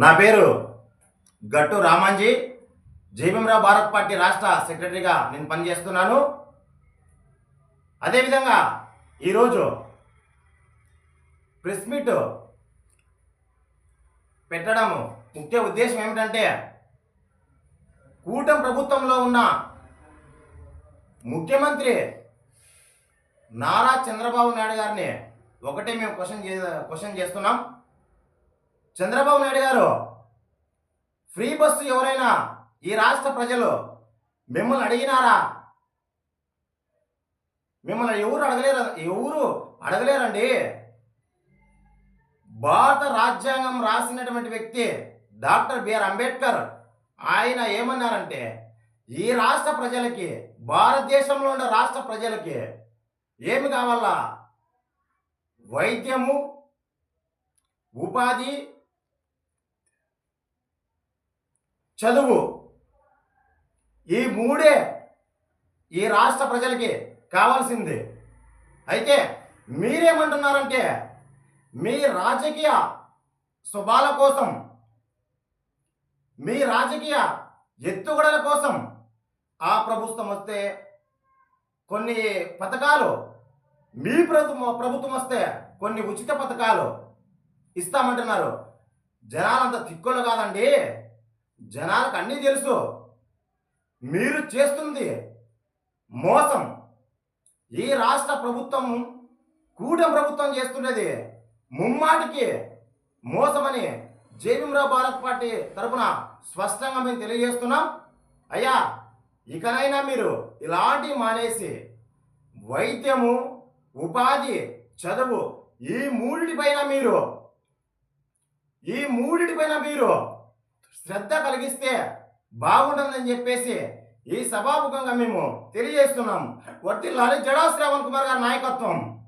నా పేరు గట్టు రామాంజీ. జయభీమరావు భారత్ పార్టీ రాష్ట్ర సెక్రటరీగా నేను పనిచేస్తున్నాను. అదేవిధంగా ఈరోజు ప్రెస్ మీట్ పెట్టడం ముఖ్య ఉద్దేశం ఏమిటంటే కూటమి ప్రభుత్వంలో ఉన్న ముఖ్యమంత్రి నారా చంద్రబాబు నాయుడు గారిని ఒకటే మేము క్వశ్చన్ చే క్వశ్చన్ చేస్తున్నాం. చంద్రబాబు నాయుడు గారు ఫ్రీ బస్సు ఎవరైనా ఈ రాష్ట్ర ప్రజలు మిమ్మల్ని అడిగినారా? మిమ్మల్ని ఎవరు అడగలేరు ఎవరు అడగలేరండి? భారత రాజ్యాంగం రాసినటువంటి వ్యక్తి డాక్టర్ బిఆర్ అంబేద్కర్ ఆయన ఏమన్నారంటే ఈ రాష్ట్ర ప్రజలకి భారతదేశంలో ఉన్న రాష్ట్ర ప్రజలకి ఏమి కావాలా? వైద్యము ఉపాధి చదువు. ఈ మూడే ఈ రాష్ట్ర ప్రజలకి కావాల్సింది. అయితే మీరేమంటున్నారంటే మీ రాజకీయ శుభాల కోసం మీ రాజకీయ ఎత్తుగడల కోసం ఆ ప్రభుత్వం వస్తే కొన్ని పథకాలు మీ ప్రభుత్వం ప్రభుత్వం వస్తే కొన్ని ఉచిత పథకాలు ఇస్తామంటున్నారు. జనాలంత తిక్కులు కాదండి. జనాలకు అన్నీ తెలుసు. మీరు చేస్తుంది మోసం. ఈ రాష్ట్ర ప్రభుత్వం కూటమి ప్రభుత్వం చేస్తున్నది ముమ్మాటికి మోసమని జేబీమరావు భారత్ పార్టీ తరపున స్పష్టంగా మేము తెలియజేస్తున్నాం. అయ్యా ఇకనైనా మీరు ఇలాంటివి మానేసి వైద్యము ఉపాధి చదువు ఈ మూడిటిపైన మీరు ఈ మూడిటిపైన మీరు శ్రద్ధ కలిగిస్తే బాగుంటుందని చెప్పేసి ఈ సభాముఖంగా మేము తెలియజేస్తున్నాం. వర్తిల్లాలి జడా శ్రావణ్ కుమార్ గారి నాయకత్వం.